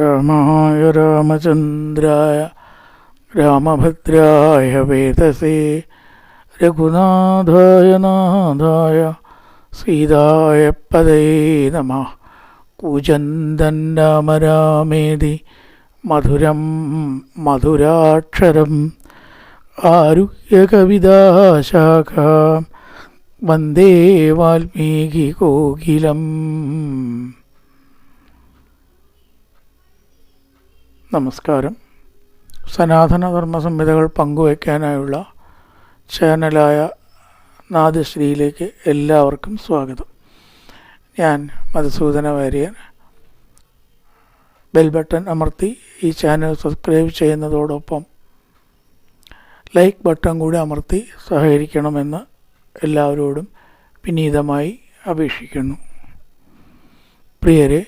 രാമായ രാമചന്ദ്രായ രാമഭദ്രായ വേദസേ രഘുനാഥായ നാഥായ സീതായ പദേ നമ. കൂജന്തൻ രാമ രാമേതി മധുരം മധുരാക്ഷരം ആരുഹ്യകവിതാശാഖ വന്ദേ വാൽമീകി കോകിലം. നമസ്കാരം. സനാതനധർമ്മ സംഹിതകൾ പങ്കുവയ്ക്കാനായുള്ള ചാനലായ നാദശ്രീയിലേക്ക് എല്ലാവർക്കും സ്വാഗതം. ഞാൻ മധുസൂദന വാര്യൻ ബെൽ ബട്ടൺ അമർത്തി ഈ ചാനൽ സബ്സ്ക്രൈബ് ചെയ്യുന്നതോടൊപ്പം ലൈക്ക് ബട്ടൺ കൂടി അമർത്തി സഹകരിക്കണമെന്ന് എല്ലാവരോടും വിനീതമായി അപേക്ഷിക്കുന്നു. പ്രിയരെ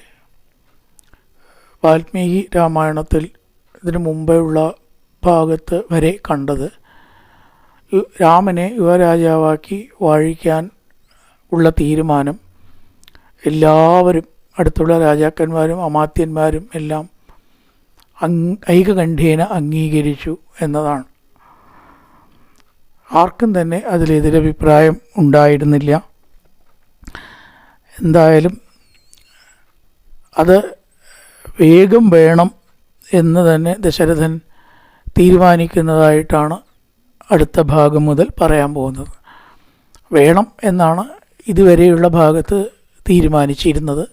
വാൽമീകി രാമായണത്തിൽ ഇതിനു മുമ്പെയുള്ള ഭാഗത്ത് വരെ കണ്ടത്. രാമനെ യുവരാജാവാക്കി വാഴിക്കാൻ ഉള്ള തീരുമാനം എല്ലാവരും അടുത്തുള്ള രാജാക്കന്മാരും അമാത്യന്മാരും എല്ലാം അങ് ഐകകണ്ഠേന അംഗീകരിച്ചു എന്നതാണ്. ആർക്കും തന്നെ അതിലെതിരഭിപ്രായം ഉണ്ടായിരുന്നില്ല. എന്തായാലും അത് വേഗം വേണം എന്ന് തന്നെ ദശരഥൻ തീരുമാനിക്കുന്നതായിട്ടാണ് അടുത്ത ഭാഗം മുതൽ പറയാൻ പോകുന്നത്. വേണം എന്നാണ് ഇതുവരെയുള്ള ഭാഗത്ത് തീരുമാനിച്ചിരുന്നത്.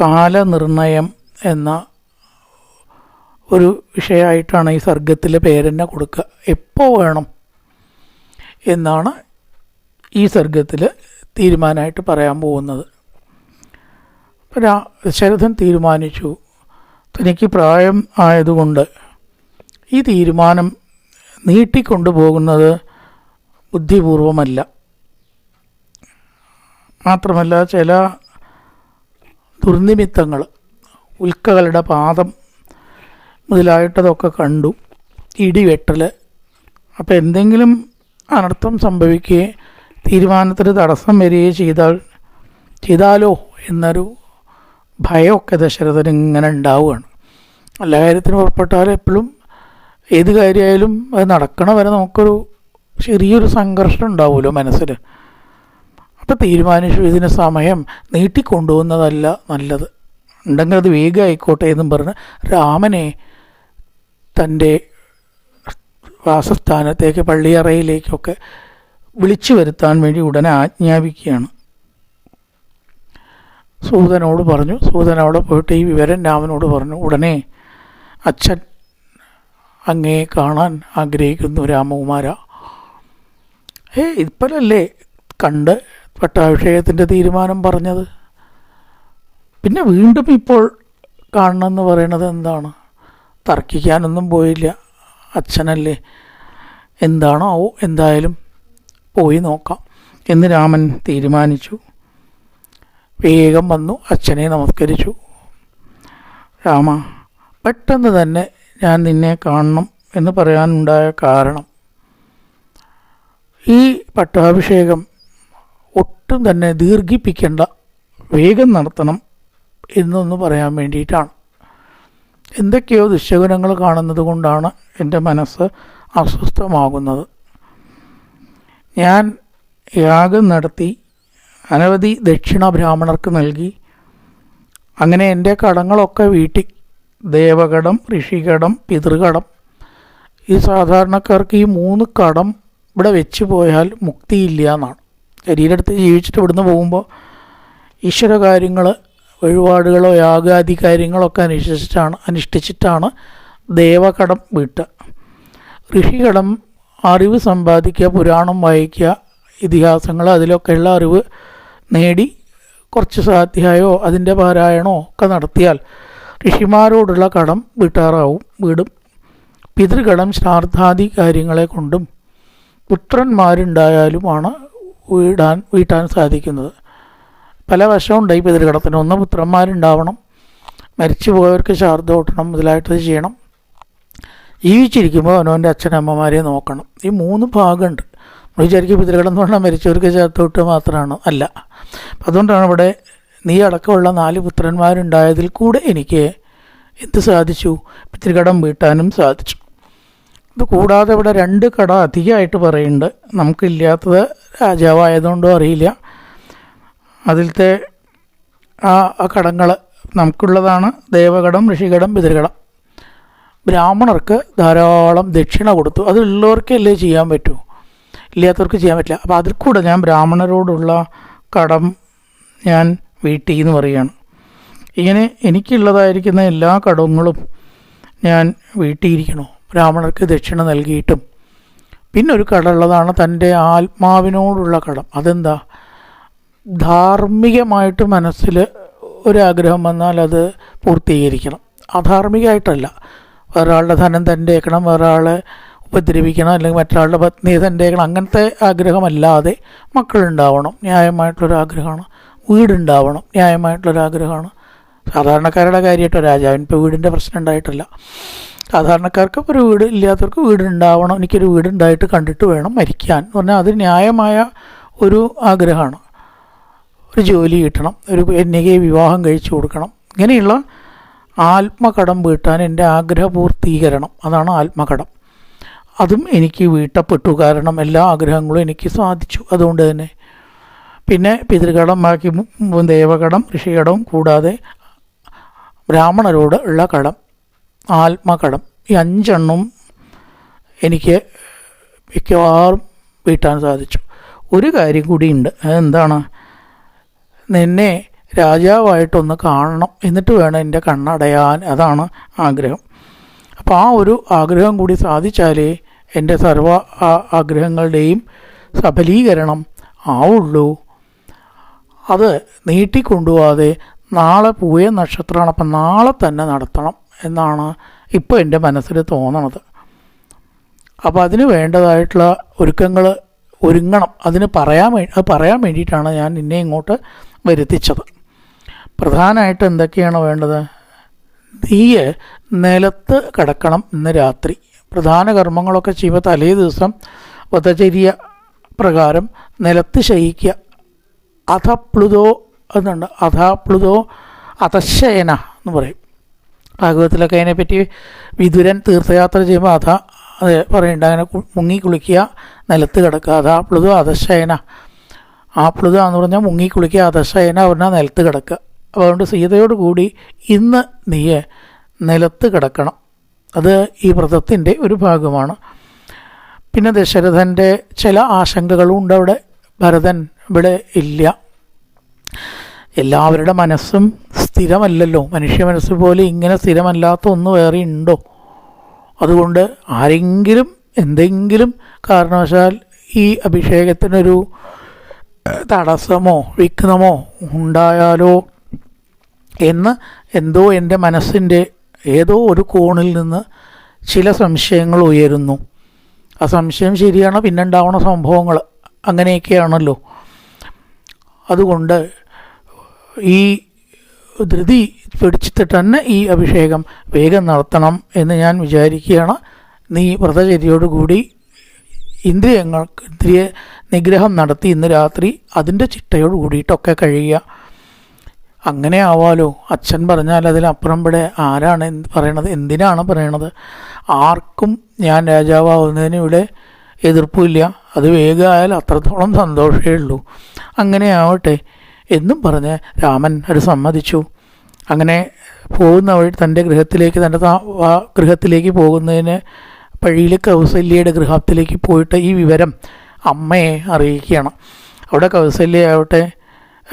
കാലനിർണയം എന്ന ഒരു വിഷയമായിട്ടാണ് ഈ സർഗത്തിലെ പേരെന്നെ കൊടുക്കുക. എപ്പോൾ വേണം എന്നാണ് ഈ സർഗത്തിൽ തീരുമാനമായിട്ട് പറയാൻ പോകുന്നത്. ദശരഥൻ തീരുമാനിച്ചു. തനിക്ക് പ്രായം ആയതുകൊണ്ട് ഈ തീരുമാനം നീട്ടിക്കൊണ്ടുപോകുന്നത് ബുദ്ധിപൂർവമല്ല. മാത്രമല്ല ചില ദുർനിമിത്തങ്ങൾ ഉൽക്കകളുടെ പാദം മുതലായിട്ടതൊക്കെ കണ്ടു. ഇടിവെട്ടൽ അപ്പോൾ എന്തെങ്കിലും അനർത്ഥം സംഭവിക്കുകയും തീരുമാനത്തിന് തടസ്സം വരികയും ചെയ്താൽ ചെയ്താലോ എന്നൊരു ഭയമൊക്കെ ദശരഥന് ഇങ്ങനെ ഉണ്ടാവുകയാണ്. നല്ല കാര്യത്തിന് പുറപ്പെട്ടാൽ എപ്പോഴും ഏത് കാര്യമായാലും അത് നടക്കണ വരെ നമുക്കൊരു ചെറിയൊരു സംഘർഷം ഉണ്ടാവുമല്ലോ മനസ്സിൽ. അപ്പോൾ തീരുമാനിച്ചു ഇതിന് സമയം നീട്ടിക്കൊണ്ടുപോകുന്നതല്ല നല്ലത്. ഉണ്ടെങ്കിൽ അത് വേഗം ആയിക്കോട്ടെ എന്നും പറഞ്ഞ് രാമനെ തന്റെ വാസസ്ഥാനത്തേക്ക് പള്ളിയറയിലേക്കൊക്കെ വിളിച്ചു വരുത്താൻ വേണ്ടി ഉടനെ ആജ്ഞാപിക്കുകയാണ്. സൂതനോട് പറഞ്ഞു സൂതൻ അവിടെ പോയിട്ട് ഈ വിവരം രാമനോട് പറഞ്ഞു. ഉടനെ അച്ഛൻ അങ്ങേ കാണാൻ ആഗ്രഹിക്കുന്നു രാമകുമാര. ഏ ഇപ്പോഴല്ലേ കണ്ട് പട്ടാഭിഷേകത്തിന്റെ തീരുമാനം പറഞ്ഞത്? പിന്നെ വീണ്ടും ഇപ്പോൾ കാണണമെന്ന് പറയണത് എന്താണ്? തർക്കിക്കാനൊന്നും പോയില്ല. അച്ഛനല്ലേ? എന്താണോ എന്തായാലും പോയി നോക്കാം. എന്ന് രാമൻ തീരുമാനിച്ചു. വേഗം വന്നു അച്ഛനെ നമസ്കരിച്ചു. രാമ പെട്ടെന്ന് തന്നെ ഞാൻ നിന്നെ കാണണം എന്ന് പറയാനുണ്ടായ കാരണം ഈ പട്ടാഭിഷേകം ഒട്ടും തന്നെ ദീർഘിപ്പിക്കേണ്ട വേഗം നടത്തണം എന്നൊന്ന് പറയാൻ വേണ്ടിയിട്ടാണ്. എന്തൊക്കെയോ ദുശ്ശകുനങ്ങൾ കാണുന്നത് കൊണ്ടാണ് എന്റെ മനസ്സ് അസ്വസ്ഥമാകുന്നത്. ഞാൻ യാഗം നടത്തി അനവധി ദക്ഷിണ ബ്രാഹ്മണർക്ക് നൽകി. അങ്ങനെ എന്റെ കടങ്ങളൊക്കെ വീട്ടി. ദേവകടം ഋഷികടം പിതൃകടം ഈ സാധാരണക്കാർക്ക് ഈ മൂന്ന് കടം ഇവിടെ വെച്ച് പോയാൽ മുക്തിയില്ല എന്നാണ്. ശരീരത്തിൽ ജീവിച്ചിട്ട് ഇവിടുന്ന് പോകുമ്പോൾ ഈശ്വര കാര്യങ്ങൾ വഴിപാടുകളോ യാഗാദി കാര്യങ്ങളൊക്കെ അനുഷ്ഠിച്ചിട്ടാണ് അനുഷ്ഠിച്ചിട്ടാണ് ദേവകടം വീട്ടുക ഋഷികടം അറിവ് സമ്പാദിക്കുക പുരാണം വായിക്കുക ഇതിഹാസങ്ങൾ അതിലൊക്കെയുള്ള അറിവ് നേടി കുറച്ച് സ്വാധ്യായോ അതിന്റെ പാരായണോ ഒക്കെ നടത്തിയാൽ ഋഷിമാരോടുള്ള കടം വീട്ടാറാവും. വീടും പിതൃകടം ശ്രാദ്ധാദി കാര്യങ്ങളെ കൊണ്ടും പുത്രന്മാരുണ്ടായാലുമാണ് വീടാൻ വീട്ടാൻ സാധിക്കുന്നത്. പല വശമുണ്ട് ഈ പിതൃകടത്തിന്. ഒന്ന് പുത്രന്മാരുണ്ടാവണം. മരിച്ചു പോയവർക്ക് ശ്രാദ്ധോട്ടണം ഓട്ടണം മുതലായിട്ടത് ചെയ്യണം. ജീവിച്ചിരിക്കുമ്പോൾ അവനവന്റെ അച്ഛനമ്മമാരെ നോക്കണം. ഈ മൂന്ന് ഭാഗമുണ്ട്. നമ്മൾ വിചാരിക്കും പിതൃകടം എന്ന് പറഞ്ഞാൽ മരിച്ചവർക്ക് ചേർത്തോട്ട് മാത്രമാണ്. അല്ല. അപ്പം അതുകൊണ്ടാണ് ഇവിടെ നീ അടക്കമുള്ള നാല് പുത്രന്മാരുണ്ടായതിൽ കൂടെ എനിക്ക് എന്ത് സാധിച്ചു? ഇത്തിരി കടം വീട്ടാനും സാധിച്ചു. ഇത് കൂടാതെ ഇവിടെ രണ്ട് കട അധികമായിട്ട് പറയുന്നുണ്ട്. നമുക്കില്ലാത്തത് രാജാവായതുകൊണ്ടോ അറിയില്ല. അതിലത്തെ ആ ആ കടങ്ങൾ നമുക്കുള്ളതാണ് ദേവകടം ഋഷികടം പിതൃകടം. ബ്രാഹ്മണർക്ക് ധാരാളം ദക്ഷിണ കൊടുത്തു. അതിലുള്ളവർക്കല്ലേ ചെയ്യാൻ പറ്റൂ? ഇല്ലാത്തവർക്ക് ചെയ്യാൻ പറ്റില്ല. അപ്പോൾ അതിൽ കൂടെ ഞാൻ ബ്രാഹ്മണരോടുള്ള കടം ഞാൻ വീട്ടിൽ എന്ന് പറയുകയാണ് ഇങ്ങനെ എനിക്കുള്ളതായിരിക്കുന്ന എല്ലാ കടങ്ങളും ഞാൻ വീട്ടിയിരിക്കണോ. ബ്രാഹ്മണർക്ക് ദക്ഷിണ നൽകിയിട്ടും. പിന്നെ ഒരു കടമുള്ളതാണ് തന്റെ ആത്മാവിനോടുള്ള കടം. അതെന്താ? ധാർമ്മികമായിട്ട് മനസ്സിൽ ഒരാഗ്രഹം വന്നാൽ അത് പൂർത്തീകരിക്കണം. അധാർമികമായിട്ടല്ല ഒരാളുടെ ധനം തന്റെ ഏക്കണം വേറൊരാളെ ഉപദ്രവിക്കണം അല്ലെങ്കിൽ മറ്റൊരാളുടെ പത്നിയെ തന്റെ ഏക്കണം അങ്ങനത്തെ ആഗ്രഹമല്ലാതെ മക്കളുണ്ടാവണം. ന്യായമായിട്ടുള്ളൊരാഗ്രഹമാണ് വീടുണ്ടാവണം. ന്യായമായിട്ടുള്ളൊരാഗ്രഹമാണ്. സാധാരണക്കാരുടെ കാര്യമായിട്ടോ രാജാവിന് ഇപ്പോൾ വീടിന്റെ പ്രശ്നം ഉണ്ടായിട്ടില്ല. സാധാരണക്കാർക്ക് ഒരു വീട് ഇല്ലാത്തവർക്ക് വീടുണ്ടാവണം. എനിക്കൊരു വീടുണ്ടായിട്ട് കണ്ടിട്ട് വേണം മരിക്കാൻ. എന്ന് പറഞ്ഞാൽ അത് ന്യായമായ ഒരു ആഗ്രഹമാണ്. ഒരു ജോലി കിട്ടണം. ഒരു എനിക്ക് വിവാഹം കഴിച്ചു കൊടുക്കണം. ഇങ്ങനെയുള്ള ആത്മകടം വീട്ടാൻ എന്റെ ആഗ്രഹപൂർത്തീകരണം. അതാണ് ആത്മകടം. അതും എനിക്ക് വീട്ടപ്പെട്ടു. കാരണം എല്ലാ ആഗ്രഹങ്ങളും എനിക്ക് സാധിച്ചു. അതുകൊണ്ട് തന്നെ. പിന്നെ പിതൃകടം ബാക്കി ദേവകടം ഋഷികടം കൂടാതെ ബ്രാഹ്മണരോട് ഉള്ള കടം ആത്മകടം. ഈ അഞ്ചെണ്ണം എനിക്ക് മിക്കവാറും വീട്ടാൻ സാധിച്ചു. ഒരു കാര്യം കൂടിയുണ്ട്. അതെന്താണ്? നിന്നെ രാജാവായിട്ടൊന്ന് കാണണം. എന്നിട്ട് വേണം എന്റെ കണ്ണടയാൻ. അതാണ് ആഗ്രഹം. അപ്പോൾ ആ ഒരു ആഗ്രഹം കൂടി സാധിച്ചാലേ എന്റെ സർവ ആഗ്രഹങ്ങളുടെയും സഫലീകരണം ആവുള്ളൂ. അത് നീട്ടിക്കൊണ്ടുപോകാതെ നാളെ പൂയ നക്ഷത്രമാണ് അപ്പം നാളെ തന്നെ നടത്തണം എന്നാണ് ഇപ്പോൾ എന്റെ മനസ്സിൽ തോന്നണത്. അപ്പോൾ അതിന് വേണ്ടതായിട്ടുള്ള ഒരുക്കങ്ങൾ ഒരുങ്ങണം. അതിന് പറയാൻ വേ അത് പറയാൻ വേണ്ടിയിട്ടാണ് ഞാൻ നിന്നെ ഇങ്ങോട്ട് വരുത്തിച്ചത്. പ്രധാനമായിട്ട് എന്തൊക്കെയാണ് വേണ്ടത്? നീ നിലത്ത് കിടക്കണം ഇന്ന് രാത്രി. പ്രധാന കർമ്മങ്ങളൊക്കെ ചെയ്യുമ്പോൾ തലേ ദിവസം വധചര്യ പ്രകാരം നിലത്ത് ശയിക്കുക. അധപ്ലുതോ എന്നുണ്ട്. അധപ്ലുതോ അധശയന എന്ന് പറയും. ഭാഗവതത്തിലൊക്കെ അതിനെപ്പറ്റി വിതുരൻ തീർത്ഥയാത്ര ചെയ്യുമ്പോൾ അധ അത് പറയുന്നുണ്ട്. അങ്ങനെ മുങ്ങി കുളിക്കുക നിലത്ത് കിടക്കുക. അതാ പ്ലുതോ അധശയന. ആ പ്ലുത എന്ന് പറഞ്ഞാൽ മുങ്ങി കുളിക്കുക അധശയന പറഞ്ഞാൽ നിലത്ത് കിടക്കുക. അതുകൊണ്ട് സീതയോട് കൂടി ഇന്ന് നീയെ നിലത്ത് കിടക്കണം. അത് ഈ വ്രതത്തിന്റെ ഒരു ഭാഗമാണ്. പിന്നെ ദശരഥന്റെ ചില ആശങ്കകളും ഉണ്ട് അവിടെ. ഭരതൻ ഇവിടെ ഇല്ല. എല്ലാവരുടെ മനസ്സും സ്ഥിരമല്ലല്ലോ. മനുഷ്യ മനസ്സ് പോലെ ഇങ്ങനെ സ്ഥിരമല്ലാത്ത ഒന്ന് വേറെ ഉണ്ടോ? അതുകൊണ്ട് ആരെങ്കിലും എന്തെങ്കിലും കാരണവശാൽ ഈ അഭിഷേകത്തിനൊരു തടസ്സമോ വിഘ്നമോ ഉണ്ടായാലോ എന്ന് എന്തോ എന്റെ മനസ്സിന്റെ ഏതോ ഒരു കോണിൽ നിന്ന് ചില സംശയങ്ങൾ ഉയരുന്നു. ആ സംശയം ശരിയാണ്? പിന്നെ ഉണ്ടാവുന്ന സംഭവങ്ങൾ അങ്ങനെയൊക്കെയാണല്ലോ. അതുകൊണ്ട് ഈ ധൃതി പിടിച്ചിട്ട് തന്നെ ഈ അഭിഷേകം വേഗം നടത്തണം എന്ന് ഞാൻ വിചാരിക്കുകയാണ്. നീ വ്രതചര്യയോടുകൂടി ഇന്ദ്രിയങ്ങൾ ഇന്ദ്രിയ നിഗ്രഹം നടത്തി ഇന്ന് രാത്രി അതിന്റെ ചിട്ടയോട് കൂടിയിട്ടൊക്കെ കഴിയുക. അങ്ങനെ ആവാലോ? അച്ഛൻ പറഞ്ഞാൽ അതിലപ്പുറം ഇവിടെ ആരാണ് പറയണത്? എന്തിനാണ് പറയണത്? ആർക്കും ഞാൻ രാജാവാകുന്നതിന് ഇവിടെ എതിർപ്പില്ല അത് വേഗമായാൽ അത്രത്തോളം സന്തോഷമേ ഉള്ളൂ. അങ്ങനെ ആവട്ടെ. എന്നും പറഞ്ഞ് രാമൻ അത് സമ്മതിച്ചു. അങ്ങനെ പോകുന്ന വഴി തന്റെ ഗൃഹത്തിലേക്ക് തന്റെ ഗൃഹത്തിലേക്ക് പോകുന്നതിന് വഴിയിൽ കൗസല്യയുടെ ഗൃഹത്തിലേക്ക് പോയിട്ട് ഈ വിവരം അമ്മയെ അറിയിക്കുകയാണ്. അവിടെ കൗസല്യയാവട്ടെ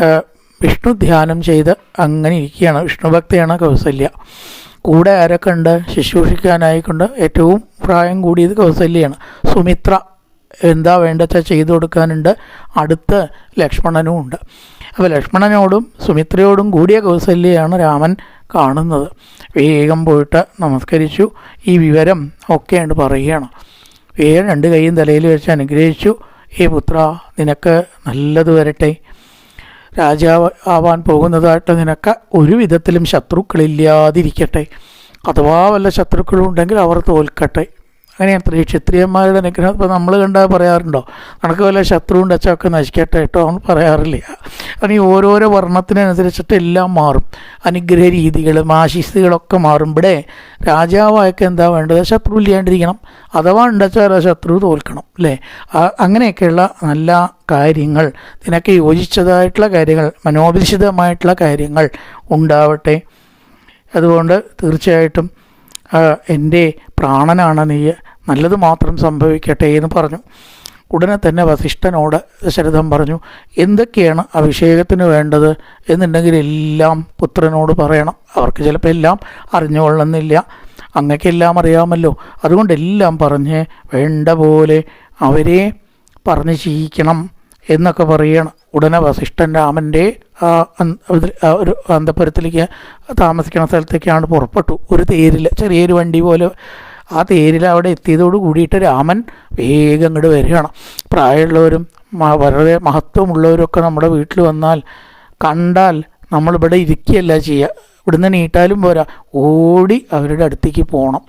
ആ, വിഷ്ണു ധ്യാനം ചെയ്ത് അങ്ങനെ ഇരിക്കുകയാണ്. വിഷ്ണു ഭക്തയാണ് കൗസല്യ. കൂടെ ആരൊക്കെ ഉണ്ട് ശുശ്രൂഷിക്കാനായിക്കൊണ്ട് ഏറ്റവും പ്രായം കൂടിയത് കൗസല്യാണ് സുമിത്ര എന്താ വേണ്ടച്ച ചെയ്തു കൊടുക്കാനുണ്ട്. അടുത്ത് ലക്ഷ്മണനും ഉണ്ട്. അപ്പോൾ ലക്ഷ്മണനോടും സുമിത്രയോടും കൂടിയ കൗസല്യയാണ് രാമൻ കാണുന്നത്. വേഗം പോയിട്ട് നമസ്കരിച്ചു. ഈ വിവരം ഒക്കെയാണ് പറയുകയാണ്. വേഗം രണ്ട് കൈയും തലയിൽ വെച്ച് അനുഗ്രഹിച്ചു. ഏ പുത്ര നിനക്ക് നല്ലത് വരട്ടെ. രാജാവ് ആവാൻ പോകുന്നതായിട്ട് നിനക്ക് ഒരു വിധത്തിലും ശത്രുക്കളില്ലാതിരിക്കട്ടെ. അഥവാ വല്ല ശത്രുക്കളും ഉണ്ടെങ്കിൽ അവർ തോൽക്കട്ടെ. അങ്ങനെ എത്ര ക്ഷത്രിയന്മാരുടെ അനുഗ്രഹം ഇപ്പോൾ നമ്മൾ കണ്ടാൽ പറയാറുണ്ടോ? നിനക്ക് വല്ല ശത്രുവും ടച്ചൊക്കെ നശിക്കട്ടെ കേട്ടോ എന്ന് പറയാറില്ല. അങ്ങനെ ഓരോരോ വർണത്തിനനുസരിച്ചിട്ട് എല്ലാം മാറും. അനുഗ്രഹ രീതികളും ആശിസ്തുകളൊക്കെ മാറും. ഇവിടെ രാജാവായൊക്കെ എന്താ വേണ്ടത്? ശത്രു ഇല്ലാണ്ടിരിക്കണം. അഥവാ ഉണ്ടച്ചാൽ ശത്രു തോൽക്കണം അല്ലേ? അങ്ങനെയൊക്കെയുള്ള നല്ല കാര്യങ്ങൾ ഇതിനൊക്കെ യോജിച്ചതായിട്ടുള്ള കാര്യങ്ങൾ മനോഭിഷിതമായിട്ടുള്ള കാര്യങ്ങൾ ഉണ്ടാവട്ടെ. അതുകൊണ്ട് തീർച്ചയായിട്ടും എന്റെ പ്രാണനാണ് നീ നല്ലത് മാത്രം സംഭവിക്കട്ടെ എന്ന് പറഞ്ഞു. ഉടനെ തന്നെ വസിഷ്ഠനോട് ദശരഥം പറഞ്ഞു എന്തൊക്കെയാണ് അഭിഷേകത്തിന് വേണ്ടത്? എന്നുണ്ടെങ്കിൽ എല്ലാം പുത്രനോട് പറയണം. അവർക്ക് ചിലപ്പോൾ എല്ലാം അറിഞ്ഞുകൊള്ളുന്നില്ല. അങ്ങക്കെല്ലാം അറിയാമല്ലോ. അതുകൊണ്ട് എല്ലാം പറഞ്ഞ് വേണ്ട പോലെ അവരെ പറഞ്ഞ് ചെയ്യിക്കണം എന്നൊക്കെ പറയണം. ഉടനെ വസിഷ്ഠൻ രാമന്റെ ഒരു അന്തപുരത്തിലേക്ക് താമസിക്കുന്ന സ്ഥലത്തേക്കാണ് പുറപ്പെട്ടു. ഒരു തേരിൽ ചെറിയൊരു വണ്ടി പോലെ ആ തേരിൽ അവിടെ എത്തിയതോട് കൂടിയിട്ട് രാമൻ വേഗം ഇങ്ങോട്ട് വരികയാണ്. പ്രായമുള്ളവരും വളരെ മഹത്വമുള്ളവരൊക്കെ നമ്മുടെ വീട്ടിൽ വന്നാൽ കണ്ടാൽ നമ്മളിവിടെ ഇരിക്കുകയല്ല ചെയ്യുക. ഇവിടുന്ന് നീട്ടാലും പോരാ. ഓടി അവരുടെ അടുത്തേക്ക് പോകണം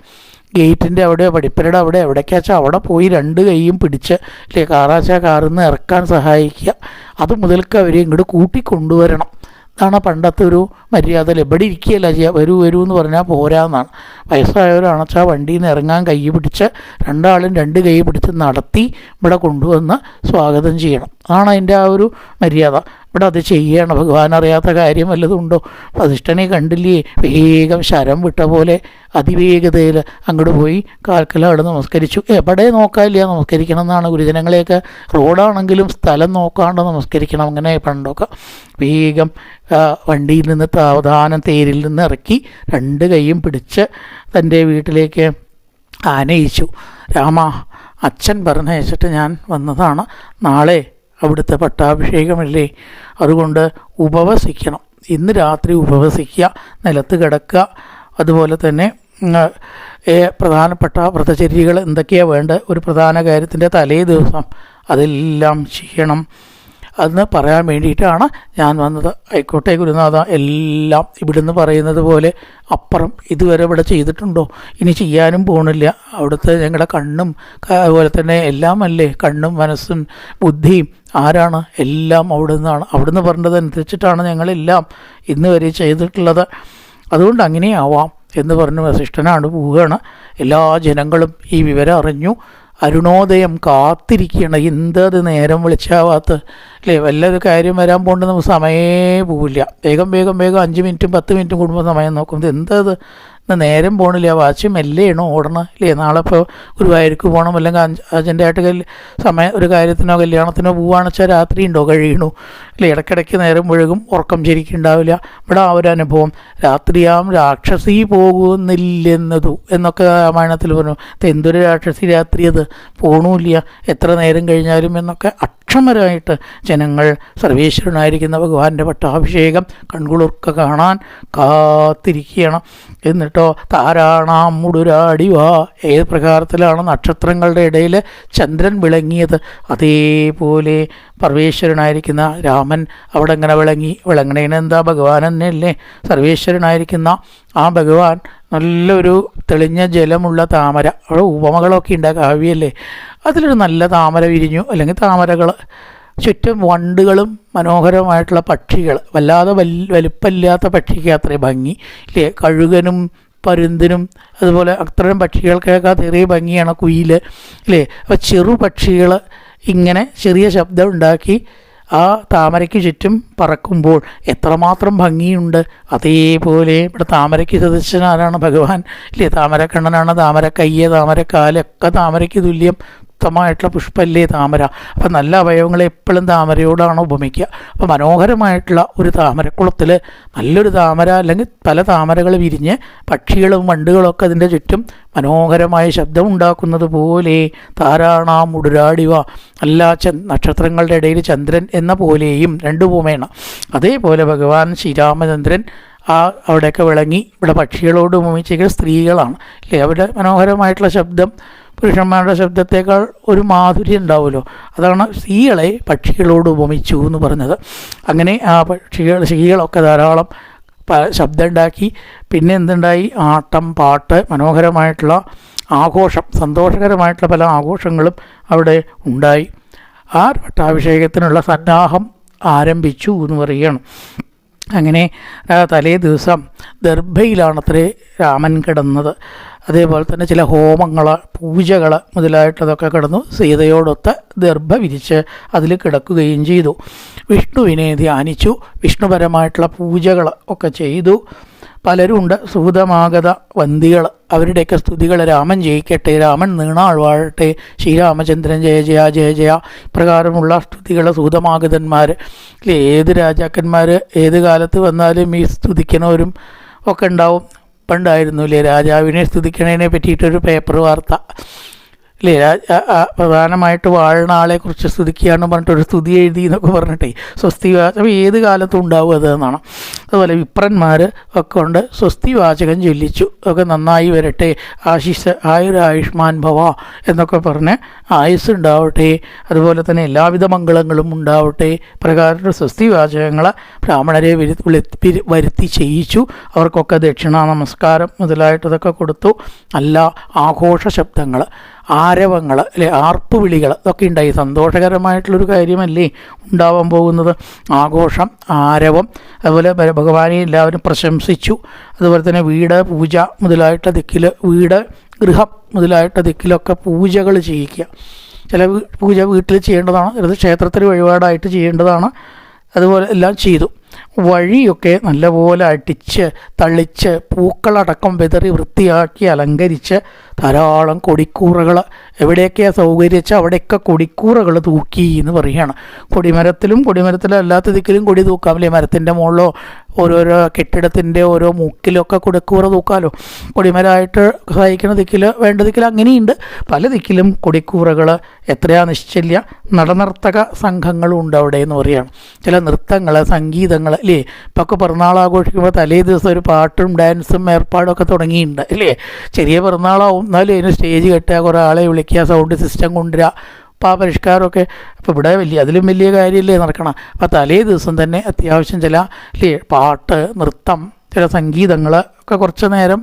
ഗേറ്റിന്റെ അവിടെ പടിപ്പരയുടെ അവിടെ എവിടേക്കാച്ചാൽ അവിടെ പോയി രണ്ട് കൈയും പിടിച്ച് അല്ലെ കാറാച്ചാൽ കാറിൽ നിന്ന് ഇറക്കാൻ സഹായിക്കുക. അത് മുതൽക്ക് അവരെ ഇങ്ങോട്ട് കൂട്ടിക്കൊണ്ടുവരണം. ഇതാണ് പണ്ടത്തെ ഒരു മര്യാദ. എവിടെ ഇരിക്കുകയല്ല ചെയ്യുക വരൂ വരൂ എന്ന് പറഞ്ഞാൽ പോരാന്നാണ്. വയസ്സായവരാണെച്ചാൽ വണ്ടിയിൽ നിന്ന് ഇറങ്ങാൻ കൈ പിടിച്ച് രണ്ടാളും രണ്ട് കൈ പിടിച്ച് നടത്തി ഇവിടെ കൊണ്ടുവന്ന് സ്വാഗതം ചെയ്യണം. അതാണ് അതിന്റെ ആ ഒരു മര്യാദ. ഇവിടെ അത് ചെയ്യണം. ഭഗവാൻ അറിയാത്ത കാര്യം വല്ലതുണ്ടോ വസിഷ്ഠനെ കണ്ടില്ലേ? വേഗം ശരം വിട്ട പോലെ അതിവേഗതയിൽ അങ്ങോട്ട് പോയി കാൽക്കലാട് നമസ്കരിച്ചു. എവിടെ നോക്കാനില്ല നമസ്കരിക്കണം എന്നാണ് ഗുരുജനങ്ങളെയൊക്കെ. റോഡാണെങ്കിലും സ്ഥലം നോക്കാണ്ട് നമസ്കരിക്കണം അങ്ങനെ പണ്ടൊക്കെ. വേഗം വണ്ടിയിൽ നിന്ന് സാവധാനം തേരിൽ നിന്ന് ഇറക്കി രണ്ട് കൈയും പിടിച്ച് തന്റെ വീട്ടിലേക്ക് ആനയിച്ചു. രാമ അച്ഛൻ പറഞ്ഞയച്ചിട്ട് ഞാൻ വന്നതാണ്. നാളെ അവിടുത്തെ പട്ടാഭിഷേകമല്ലേ? അതുകൊണ്ട് ഉപവസിക്കണം. ഇന്ന് രാത്രി ഉപവസിക്കുക നിലത്ത് കിടക്കുക. അതുപോലെ തന്നെ പ്രധാനപ്പെട്ട വ്രതചര്യകൾ എന്തൊക്കെയാണ് വേണ്ടത്? ഒരു പ്രധാന കാര്യത്തിന്റെ തലേ ദിവസം അതെല്ലാം ചെയ്യണം. അതെന്ന് പറയാൻ വേണ്ടിയിട്ടാണ് ഞാൻ വന്നത്. ആയിക്കോട്ടെ ഗുരുനാഥ. എല്ലാം ഇവിടുന്ന് പറയുന്നത് പോലെ അപ്പുറം ഇതുവരെ ഇവിടെ ചെയ്തിട്ടുണ്ടോ? ഇനി ചെയ്യാനും പോകണില്ല അവിടുത്തെ ഞങ്ങളുടെ കണ്ണും അതുപോലെ തന്നെ എല്ലാം അല്ലേ കണ്ണും മനസ്സും ബുദ്ധിയും ആരാണ്? എല്ലാം അവിടെ നിന്നാണ് അവിടുന്ന് പറഞ്ഞതനുസരിച്ചിട്ടാണ് ഞങ്ങളെല്ലാം ഇന്ന് വരെ ചെയ്തിട്ടുള്ളത്. അതുകൊണ്ട് അങ്ങനെയാവാം എന്ന് പറഞ്ഞ് വസിഷ്ഠനാണ് പോവുകയാണ്. എല്ലാ ജനങ്ങളും ഈ വിവരം അറിഞ്ഞു. അരുണോദയം കാത്തിരിക്കുകയാണ്. എന്തത് നേരം വിളിച്ചാവാത്ത? അല്ലേ? വല്ലൊരു കാര്യം വരാൻ പോകേണ്ട നമുക്ക് സമയേ പോവില്ല. വേഗം വേഗം വേഗം അഞ്ച് മിനിറ്റും പത്ത് മിനിറ്റും കൂടുമ്പോൾ സമയം നോക്കും. എന്തത് ഇന്ന് നേരം പോകണില്ല വാച്ച് മെല്ലെയാണോ ഓടണം ഇല്ലേ? നാളെ ഇപ്പോൾ ഗുരുവായൂർക്ക് പോകണം അല്ലെങ്കിൽ അജന്റായിട്ട് സമയം ഒരു കാര്യത്തിനോ കല്യാണത്തിനോ പോവുകയാണെന്ന് വെച്ചാൽ രാത്രി ഉണ്ടോ കഴിയണു. ഇല്ലേ ഇടയ്ക്കിടയ്ക്ക് നേരം മുഴുകും ഉറക്കം ശരിക്കും ഉണ്ടാവില്ല ഇവിടെ ആ ഒരു അനുഭവം. രാത്രിയാം രാക്ഷസി പോകുന്നില്ലെന്നതു എന്നൊക്കെ രാമായണത്തിൽ പറഞ്ഞു. എന്തൊരു രാക്ഷസി രാത്രി അത്? പോണൂല്ല. എത്ര നേരം കഴിഞ്ഞാലും എന്നൊക്കെ അക്ഷമരായിട്ട് ജനങ്ങൾ സർവേശ്വരനായിരിക്കുന്ന ഭഗവാന്റെ പട്ടാഭിഷേകം കൺകുളിർക്ക കാണാൻ കാത്തിരിക്കുകയാണ്. എന്നിട്ടോ താരാണാം മുടുരാടി വാ. ഏത് പ്രകാരത്തിലാണ് നക്ഷത്രങ്ങളുടെ ഇടയിൽ ചന്ദ്രൻ വിളങ്ങിയത്? അതേപോലെ പരമേശ്വരനായിരിക്കുന്ന രാമൻ അവിടെ ഇങ്ങനെ വിളങ്ങി. വിളങ്ങണേന് എന്താ ഭഗവാൻ തന്നെയല്ലേ സർവേശ്വരനായിരിക്കുന്ന ആ ഭഗവാൻ നല്ലൊരു തെളിഞ്ഞ ജലമുള്ള താമര. അവിടെ ഉപമകളൊക്കെ ഉണ്ട് കാവ്യല്ലേ അതിലൊരു നല്ല താമര വിരിഞ്ഞു. അല്ലെങ്കിൽ താമരകൾ ചുറ്റും വണ്ടുകളും മനോഹരമായിട്ടുള്ള പക്ഷികൾ വല്ലാതെ വൽ വലുപ്പമില്ലാത്ത പക്ഷിക്ക് അത്രയും ഭംഗി. ഇല്ലേ? കഴുകനും പരുന്തിനും അതുപോലെ അത്തരം പക്ഷികൾക്കൊക്കെ ചെറിയ ഭംഗിയാണ് കുയിൽ ഇല്ലേ? അപ്പോൾ ചെറു പക്ഷികൾ ഇങ്ങനെ ചെറിയ ശബ്ദം ഉണ്ടാക്കി ആ താമരയ്ക്ക് ചുറ്റും പറക്കുമ്പോൾ എത്രമാത്രം ഭംഗിയുണ്ട്. അതേപോലെ ഇവിടെ താമരയ്ക്ക് സദൃശനാരാണ് ഭഗവാൻ. ഇല്ലേ? താമരക്കണ്ണനാണ് താമരക്കയ്യ താമരക്കാലൊക്കെ താമരയ്ക്ക് തുല്യം. ഉത്തമമായിട്ടുള്ള പുഷ്പല്ലേ താമര. അപ്പം നല്ല അവയവങ്ങളെ എപ്പോഴും താമരയോടാണ് ഉപമിക്കുക. അപ്പോൾ മനോഹരമായിട്ടുള്ള ഒരു താമരക്കുളത്തിൽ നല്ലൊരു താമര അല്ലെങ്കിൽ പല താമരകൾ വിരിഞ്ഞ് പക്ഷികളും വണ്ടുകളൊക്കെ അതിന്റെ ചുറ്റും മനോഹരമായ ശബ്ദം ഉണ്ടാക്കുന്നത് പോലെ താരാണാം ഉടുരാടിവ. അല്ല ച നക്ഷത്രങ്ങളുടെ ഇടയിൽ ചന്ദ്രൻ എന്ന പോലെയും രണ്ടു പൂമേണ അതേപോലെ ഭഗവാൻ ശ്രീരാമചന്ദ്രൻ ആ അവിടെയൊക്കെ വിളങ്ങി ഇവിടെ പക്ഷികളോട് ഉപമിച്ചിരിക്കുന്ന സ്ത്രീകളാണ്. അല്ലേ? അവിടെ മനോഹരമായിട്ടുള്ള ശബ്ദം പുരുഷന്മാരുടെ ശബ്ദത്തേക്കാൾ ഒരു മാധുര്യം ഉണ്ടാവുമല്ലോ. അതാണ് സ്ത്രീകളെ പക്ഷികളോട് ഉപമിച്ചു എന്ന് പറഞ്ഞത്. അങ്ങനെ ആ പക്ഷികൾ സ്ത്രീകളൊക്കെ ധാരാളം ശബ്ദം ഉണ്ടാക്കി പിന്നെ എന്തുണ്ടായി? ആട്ടം പാട്ട് മനോഹരമായിട്ടുള്ള ആഘോഷം സന്തോഷകരമായിട്ടുള്ള പല ആഘോഷങ്ങളും അവിടെ ഉണ്ടായി. ആ പട്ടാഭിഷേകത്തിനുള്ള സന്നാഹം ആരംഭിച്ചു എന്ന് പറയുകയാണ്. അങ്ങനെ തലേ ദിവസം ദർഭയിലാണത്രേ രാമൻ കിടന്നത്. അതേപോലെ തന്നെ ചില ഹോമങ്ങൾ പൂജകൾ മുതലായിട്ടതൊക്കെ കിടന്നു സീതയോടൊത്ത് ദർഭ വിരിച്ച് അതിൽ കിടക്കുകയും ചെയ്തു. വിഷ്ണുവിനെ ധ്യാനിച്ചു. വിഷ്ണുപരമായിട്ടുള്ള പൂജകൾ ഒക്കെ ചെയ്തു. പലരുണ്ട്. സൂതമാഗത വന്തികൾ അവരുടെയൊക്കെ സ്തുതികൾ രാമൻ ജയിക്കട്ടെ രാമൻ നീണാൾ വാഴട്ടെ ശ്രീരാമചന്ദ്രൻ ജയ ജയ ജയ ജയ പ്രകാരമുള്ള സ്തുതികൾ സൂതമാഗതന്മാർ ഏത് രാജാക്കന്മാർ ഏത് കാലത്ത് വന്നാലും ഈ സ്തുതിക്കണവരും ഒക്കെ ഉണ്ടാവും. പണ്ടായിരുന്നു ഇല്ലേ രാജാവിനെ സ്തുതിക്കണതിനെ പറ്റിയിട്ടൊരു പേപ്പർ വാർത്ത. ആ പ്രധാനമായിട്ട് വാഴുന്ന ആളെക്കുറിച്ച് സ്തുതിക്കുകയാണെന്ന് പറഞ്ഞിട്ട് ഒരു സ്തുതി എഴുതി എന്നൊക്കെ പറഞ്ഞിട്ടേ സ്വസ്തി വാചകം ഏത് കാലത്തും ഉണ്ടാവും അത് എന്നാണ്. അതുപോലെ വിപ്രന്മാർ ഒക്കെ ഉണ്ട് സ്വസ്തി വാചകം ചൊല്ലിച്ചു ഒക്കെ നന്നായി വരട്ടെ ആശിസ് ആയുരായുഷ്മാൻ ഭവ എന്നൊക്കെ പറഞ്ഞ് ആയുസ് ഉണ്ടാവട്ടെ അതുപോലെ തന്നെ എല്ലാവിധ മംഗളങ്ങളും ഉണ്ടാവട്ടെ പ്രകാരം സ്വസ്തി വാചകങ്ങൾ ബ്രാഹ്മണരെ വരുത്തി ചെയ്യിച്ചു അവർക്കൊക്കെ ദക്ഷിണ നമസ്കാരം മുതലായിട്ടതൊക്കെ കൊടുത്തു നല്ല ആഘോഷ ശബ്ദങ്ങൾ ആരവങ്ങൾ അല്ലെ ആർപ്പുവിളികൾ ഇതൊക്കെ ഉണ്ടായി. സന്തോഷകരമായിട്ടുള്ളൊരു കാര്യമല്ലേ ഉണ്ടാവാൻ പോകുന്നത്. ആഘോഷം ആരവം അതുപോലെ ഭഗവാനെ എല്ലാവരും പ്രശംസിച്ചു. അതുപോലെ തന്നെ വീട് പൂജ മുതലായിട്ട് ദിക്കിൽ വീട് ഗൃഹം മുതലായിട്ട് ദിക്കിലൊക്കെ പൂജകൾ ചെയ്യിക്കുക. ചില പൂജ വീട്ടിൽ ചെയ്യേണ്ടതാണ് ചിലത് ക്ഷേത്രത്തിൽ വഴിപാടായിട്ട് ചെയ്യേണ്ടതാണ്. അതുപോലെ എല്ലാം ചെയ്തു. വഴിയൊക്കെ നല്ലപോലെ അടിച്ച് തളിച്ച് പൂക്കളടക്കം വിതറി വൃത്തിയാക്കി അലങ്കരിച്ച് ധാരാളം കൊടിക്കൂറകൾ എവിടെയൊക്കെയാ സൗകര്യച്ച അവിടെയൊക്കെ കൊടിക്കൂറകൾ തൂക്കി എന്ന് പറയുകയാണ് കൊടിമരത്തിലും കൊടിമരത്തിലും അല്ലാത്ത ദിക്കിലും കൊടി തൂക്കാം. അല്ലേ? മരത്തിന്റെ മുകളിലോ ഓരോരോ കെട്ടിടത്തിന്റെ ഓരോ മൂക്കിലൊക്കെ കൊടിക്കൂറ തൂക്കാലോ. കൊടിമരമായിട്ട് സഹായിക്കുന്ന ദിക്കിൽ വേണ്ട ദിക്കിൽ അങ്ങനെയുണ്ട്. പല ദിക്കിലും കൊടിക്കൂറകൾ എത്രയാ നിശ്ചല്യ നടനർത്തക സംഘങ്ങളും ഉണ്ട് അവിടെ എന്ന് പറയുകയാണ് ചില നൃത്തങ്ങൾ സംഗീതങ്ങൾ അല്ലേ ഇപ്പം ഒക്കെ പിറന്നാൾ ആഘോഷിക്കുമ്പോൾ തലേ ദിവസം ഒരു പാട്ടും ഡാൻസും ഏർപ്പാടും ഒക്കെ തുടങ്ങിയിട്ടുണ്ട് അല്ലേ ചെറിയ പിറന്നാളാവും. എന്നാലും അതിന് സ്റ്റേജ് കെട്ടുക കുറേ ആളെ വിളിക്കുക സൗണ്ട് സിസ്റ്റം കൊണ്ടുവരിക അപ്പോൾ ആ പരിഷ്കാരമൊക്കെ. അപ്പോൾ ഇവിടെ വലിയ അതിലും വലിയ കാര്യമല്ലേ നടക്കണം. അപ്പോൾ തലേ ദിവസം തന്നെ അത്യാവശ്യം ചില പാട്ട് നൃത്തം ചില സംഗീതങ്ങൾ ഒക്കെ കുറച്ച് നേരം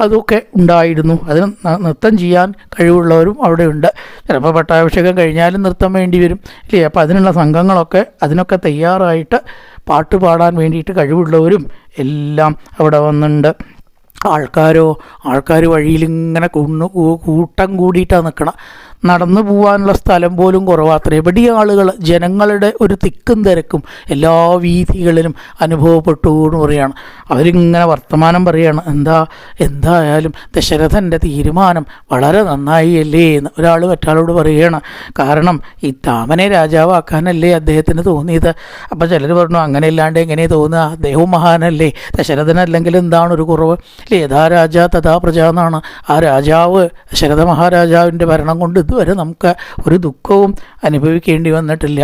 അതൊക്കെ ഉണ്ടായിരുന്നു. അതിന് നൃത്തം ചെയ്യാൻ കഴിവുള്ളവരും അവിടെയുണ്ട്. ചിലപ്പോൾ പട്ടാഭിഷേകം കഴിഞ്ഞാലും നൃത്തം വേണ്ടി വരും. ഇല്ലേ അപ്പോൾ അതിനുള്ള സംഘങ്ങളൊക്കെ അതിനൊക്കെ തയ്യാറായിട്ട് പാട്ട് പാടാൻ വേണ്ടിയിട്ട് കഴിവുള്ളവരും എല്ലാം അവിടെ വന്നിട്ടുണ്ട് ആൾക്കാരോ ആൾക്കാർ വഴിയിലിങ്ങനെ ഇങ്ങനെ കൂട്ടം കൂടിയിട്ടാണ് നിൽക്കണം നടന്നു പോകാനുള്ള സ്ഥലം പോലും കുറവാത്ര. എവിടെ ആളുകൾ? ജനങ്ങളുടെ ഒരു തിക്കും തിരക്കും എല്ലാ വീഥികളിലും അനുഭവപ്പെട്ടു എന്ന് പറയുകയാണ് അവരിങ്ങനെ വർത്തമാനം പറയുകയാണ് എന്താ എന്തായാലും ദശരഥന്റെ തീരുമാനം വളരെ നന്നായി അല്ലേ എന്ന് ഒരാൾ മറ്റാളോട് പറയുകയാണ് കാരണം ഈ താമനെ രാജാവാക്കാനല്ലേ അദ്ദേഹത്തിന് തോന്നിയത്? അപ്പോൾ ചിലർ പറഞ്ഞു അങ്ങനെ ഇല്ലാണ്ട് എങ്ങനെ തോന്നുക? അദ്ദേഹവും മഹാനല്ലേ. ദശരഥനല്ലെങ്കിൽ എന്താണ് ഒരു കുറവ്? അല്ലേ യഥാ രാജ? തഥാ പ്രജ എന്നാണ്. ആ രാജാവ് ദശരഥ മഹാരാജാവിന്റെ ഭരണം കൊണ്ട് ഇതുവരെ നമുക്ക് ഒരു ദുഃഖവും അനുഭവിക്കേണ്ടി വന്നിട്ടില്ല.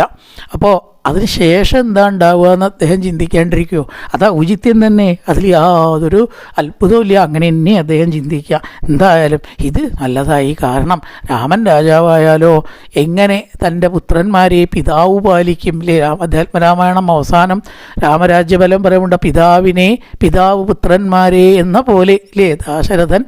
അപ്പോൾ അതിന് ശേഷം എന്താ ഉണ്ടാവുക എന്ന് അദ്ദേഹം ചിന്തിക്കാണ്ടിരിക്കുമോ അതാ ഔചിത്യം തന്നെ. അതിൽ യാതൊരു അത്ഭുതവും ഇല്ല. അങ്ങനെ തന്നെ അദ്ദേഹം ചിന്തിക്കുക. എന്തായാലും ഇത് നല്ലതായി കാരണം രാമൻ രാജാവായാലോ എങ്ങനെ തന്റെ പുത്രന്മാരെ പിതാവ് പാലിക്കും? ഇല്ലേ? രാമ അധ്യാത്മരാമായണം അവസാനം രാമരാജ്യബലം പറയുമുണ്ട് പിതാവിനെ പിതാവ് പുത്രന്മാരെ എന്ന പോലെ ഇല്ലേ? ദാശരഥൻ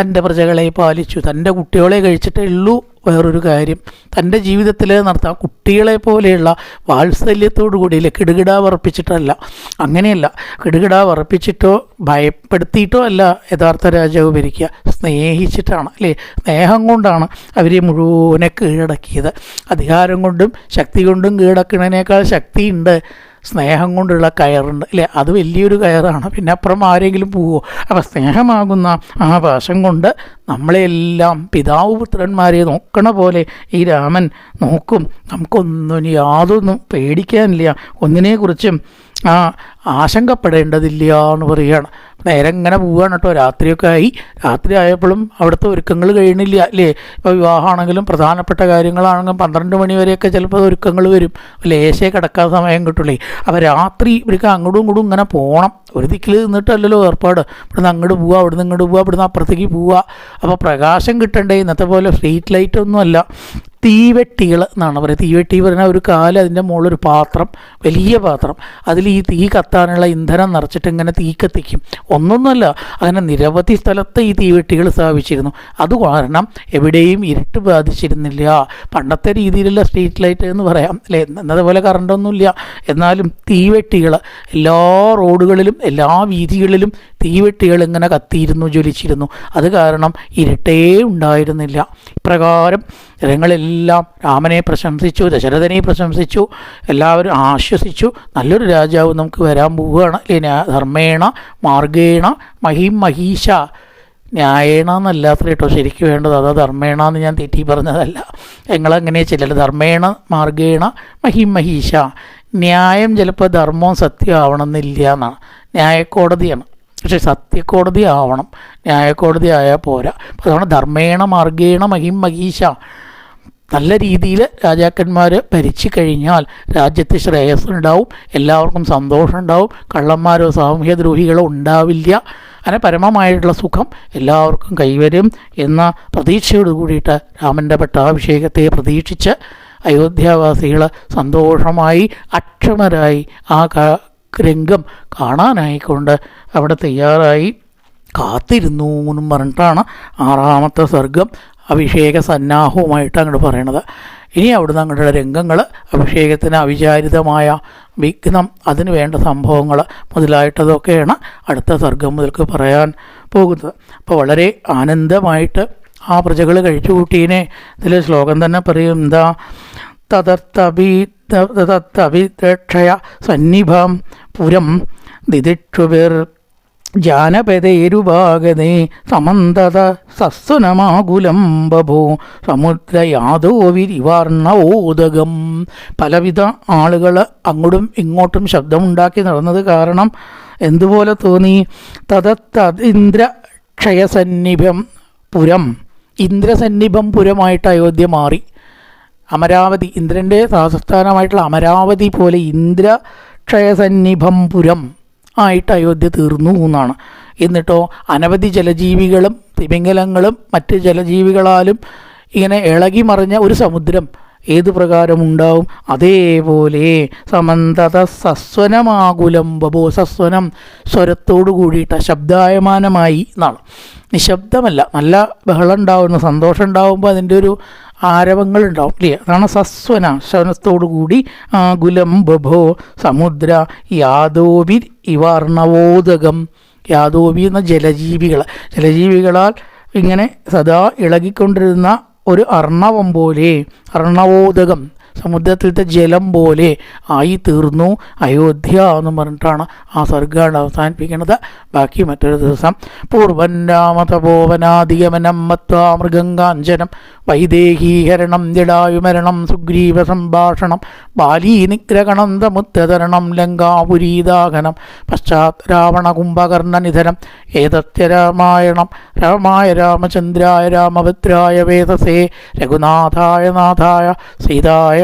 തന്റെ പ്രജകളെ പാലിച്ചു. തന്റെ കുട്ടികളെ കഴിച്ചിട്ടേ ഉള്ളൂ വേറൊരു കാര്യം. തന്റെ ജീവിതത്തിൽ നടത്താം കുട്ടികളെ പോലെയുള്ള വാത്സല്യത്തോടു കൂടി ഇല്ല കിടുകിട വറപ്പിച്ചിട്ടല്ല. അങ്ങനെയല്ല. കിടുകിട വറപ്പിച്ചിട്ടോ ഭയപ്പെടുത്തിയിട്ടോ അല്ല യഥാർത്ഥ രാജാവ് ഭരിക്കുക. സ്നേഹിച്ചിട്ടാണ് അല്ലേ? സ്നേഹം കൊണ്ടാണ് അവരെ മുഴുവനെ കീഴടക്കിയത്. അധികാരം കൊണ്ടും ശക്തി കൊണ്ടും കീഴടക്കുന്നതിനേക്കാൾ ശക്തിയുണ്ട് സ്നേഹം കൊണ്ടുള്ള കയറുണ്ട്. അല്ലേ അത് വലിയൊരു കയറാണ്. പിന്നെ അപ്പുറം ആരെങ്കിലും പോവോ? അപ്പോൾ സ്നേഹമാകുന്ന ആ പാശം കൊണ്ട് നമ്മളെല്ലാം പിതാവ് പുത്രന്മാരെ നോക്കണ പോലെ ഈ രാമൻ നോക്കും. നമുക്കൊന്നും യാതൊന്നും പേടിക്കാനില്ല. ഒന്നിനെക്കുറിച്ചും ആ ആശങ്കപ്പെടേണ്ടതില്ല എന്ന് പറയുകയാണ് നേരെ ഇങ്ങനെ പോവുകയാണ് കേട്ടോ. രാത്രിയൊക്കെ ആയി. രാത്രി ആയപ്പോഴും അവിടുത്തെ ഒരുക്കങ്ങൾ കഴിയണില്ല അല്ലേ? ഇപ്പോൾ വിവാഹമാണെങ്കിലും പ്രധാനപ്പെട്ട കാര്യങ്ങളാണെങ്കിലും പന്ത്രണ്ട് മണി വരെയൊക്കെ ചിലപ്പോൾ ഒരുക്കങ്ങൾ വരും. ലേശേ കിടക്കാൻ സമയം കിട്ടുള്ളേ. അപ്പോൾ രാത്രി ഇവർക്ക് അങ്ങോട്ടും ഇങ്ങോട്ടും ഇങ്ങനെ പോകണം ഒരു ദിക്കിൽ നിന്നിട്ടല്ലല്ലോ ഏർപ്പാട്. ഇവിടുന്ന് അങ്ങോട്ട് പോവുക ഇവിടുന്ന് ഇങ്ങോട്ട് പോവുക ഇവിടുന്ന് അപ്പുറത്തേക്ക് പോവുക അപ്പോൾ പ്രകാശം കിട്ടണ്ടേ? ഇന്നത്തെ പോലെ സ്ട്രീറ്റ് ലൈറ്റ് ഒന്നുമല്ല. തീവെട്ടികൾ എന്നാണ് പറയുക തീവെട്ടി പറഞ്ഞാൽ ഒരു കാൽ അതിന്റെ മുകളിലൊരു പാത്രം വലിയ പാത്രം. അതിൽ ഈ തീ കത്താനുള്ള ഇന്ധനം നിറച്ചിട്ട് ഇങ്ങനെ തീ കത്തിക്കും. ഒന്നൊന്നുമല്ല അങ്ങനെ നിരവധി സ്ഥലത്ത് ഈ തീവെട്ടികൾ സ്ഥാപിച്ചിരുന്നു. അത് കാരണം എവിടെയും ഇരുട്ട് ബാധിച്ചിരുന്നില്ല. പണ്ടത്തെ രീതിയിലുള്ള സ്ട്രീറ്റ് ലൈറ്റ് എന്ന് പറയാം. അല്ലേ? എന്നതുപോലെ കറണ്ടൊന്നുമില്ല. എന്നാലും തീവെട്ടികൾ എല്ലാ റോഡുകളിലും എല്ലാ വീതികളിലും തീവെട്ടികൾ ഇങ്ങനെ കത്തിയിരുന്നു ജ്വലിച്ചിരുന്നു. അത് കാരണം ഇരുട്ടേ ഉണ്ടായിരുന്നില്ല. ഇപ്രകാരം ജനങ്ങളെല്ലാം രാമനെ പ്രശംസിച്ചു ദശരഥനെ പ്രശംസിച്ചു എല്ലാവരും ആശ്വസിച്ചു. നല്ലൊരു രാജാവ് നമുക്ക് വരാൻ പോവുകയാണ്. ധർമ്മേണ മാർഗേണ മഹിം മഹീഷ ന്യായേണ എന്നല്ലാത്ത കേട്ടോ ശരിക്കും വേണ്ടത്. അതാ ധർമ്മേണ എന്ന് ഞാൻ തെറ്റി പറഞ്ഞതല്ല. ഞങ്ങളങ്ങനെ ചിലർ ധർമ്മേണ മാർഗേണ മഹിം മഹീഷ ന്യായം ചിലപ്പോൾ ധർമ്മവും സത്യം ആവണമെന്നില്ല എന്നാണ്. ന്യായക്കോടതിയാണ്. പക്ഷേ സത്യക്കോടതി ആവണം. ന്യായക്കോടതി ആയാൽ പോരാ. അതാണ് ധർമ്മേണ മാർഗേണ മഹിം മഹീഷ നല്ല രീതിയിൽ രാജാക്കന്മാർ ഭരിച്ചു കഴിഞ്ഞാൽ രാജ്യത്ത് ശ്രേയസ് ഉണ്ടാവും എല്ലാവർക്കും സന്തോഷം ഉണ്ടാവും കള്ളന്മാരോ സാമൂഹ്യദ്രോഹികളോ ഉണ്ടാവില്ല. അങ്ങനെ പരമമായിട്ടുള്ള സുഖം എല്ലാവർക്കും കൈവരും എന്ന പ്രതീക്ഷയോട് കൂടിയിട്ട് രാമന്റെ പട്ടാഭിഷേകത്തെ പ്രതീക്ഷിച്ച് അയോധ്യാവാസികൾ സന്തോഷമായി അക്ഷമരായി ആ രംഗം കാണാനായിക്കൊണ്ട് അവിടെ തയ്യാറായി കാത്തിരുന്നു എന്നും പറഞ്ഞിട്ടാണ് ആറാമത്തെ സർഗം അഭിഷേക സന്നാഹവുമായിട്ട് അങ്ങോട്ട് പറയണത്. ഇനി അവിടുന്ന് അങ്ങോട്ടുള്ള രംഗങ്ങൾ അഭിഷേകത്തിന് അവിചാരിതമായ വിഘ്നം അതിന് വേണ്ട സംഭവങ്ങൾ മുതലായിട്ടതൊക്കെയാണ് അടുത്ത സർഗം മുതൽക്ക് പറയാൻ പോകുന്നത്. അപ്പോൾ വളരെ ആനന്ദമായിട്ട് ആ പ്രജകൾ കഴിച്ചു കൂട്ടീനെ ഇതിൽ ശ്ലോകം തന്നെ പറയും. എന്താ തദർത്തഭി തദർത്തഭിദക്ഷയ സന്നിഭം പുരം ദിദിക്ഷുവിർ ജാനപതേരുഭാഗതേ സമന്തത സസ്വനമാകുലം ബഭോ. ഓതകം പലവിധ ആളുകൾ അങ്ങോട്ടും ഇങ്ങോട്ടും ശബ്ദമുണ്ടാക്കി നടന്നത് കാരണം എന്തുപോലെ തോന്നി? തദത്തീന്ദ്ര ക്ഷയസന്നിഭം പുരം. ഇന്ദ്രസന്നിഭം പുരമായിട്ട് അയോധ്യ മാറി. അമരാവതി ഇന്ദ്രന്റെ താസസ്ഥാനമായിട്ടുള്ള അമരാവതി പോലെ ഇന്ദ്രക്ഷയസന്നിഭം പുരം. ആയിട്ട് അയോധ്യ തീർന്നു എന്നാണ്. എന്നിട്ടോ അനവധി ജലജീവികളും തിമിംഗലങ്ങളും മറ്റ് ജലജീവികളാലും ഇങ്ങനെ ഇളകി മറിഞ്ഞ ഒരു സമുദ്രം ഏതു പ്രകാരം ഉണ്ടാവും? അതേപോലെ സമന്തത സസ്വനമാകുലം ബബോ സസ്വനം സ്വരത്തോടു കൂടിയിട്ട് ശബ്ദായമാനമായി എന്നാണ്. നിശബ്ദമല്ല നല്ല ബഹളം ഉണ്ടാവുന്ന സന്തോഷം ഉണ്ടാവുമ്പോൾ അതിന്റെ ഒരു ആരവങ്ങൾ ഉണ്ടാവും ഇല്ലേ? അതാണ് സസ്വന ശവനത്തോടു കൂടി ആകുലം ബഭോ സമുദ്ര യാദോബി ഇവർണവോദകം. യാദോബി എന്ന ജലജീവികൾ. ജലജീവികളാൽ ഇങ്ങനെ സദാ ഇളകിക്കൊണ്ടിരുന്ന ഒരു അർണവം പോലെ അർണവോദകം. സമുദ്രത്തിലത്തെ ജലം പോലെ ആയി തീർന്നു അയോധ്യ എന്ന് പറഞ്ഞിട്ടാണ് ആ സർഗാണ് അവസാനിപ്പിക്കുന്നത്. ബാക്കി മറ്റൊരു ദിവസം. പൂർവൻ രാമതപോവനാധിഗമനം മത്വാ മൃഗങ്കാഞ്ചനം വൈദേഹീഹരണം ജടായുമരണം സുഗ്രീവ സംഭാഷണം ബാലീനിഗ്രഹണം സമുദ്രതരണം ലങ്കാപുരീദാഹനം പശ്ചാത് രാവണ കുംഭകർണ നിധനം ഏതത്യ രാമായണം. രാമായ രാമചന്ദ്രായ രാമഭദ്രായ വേദസേ. രഘുനാഥായ നാഥായ സീതായ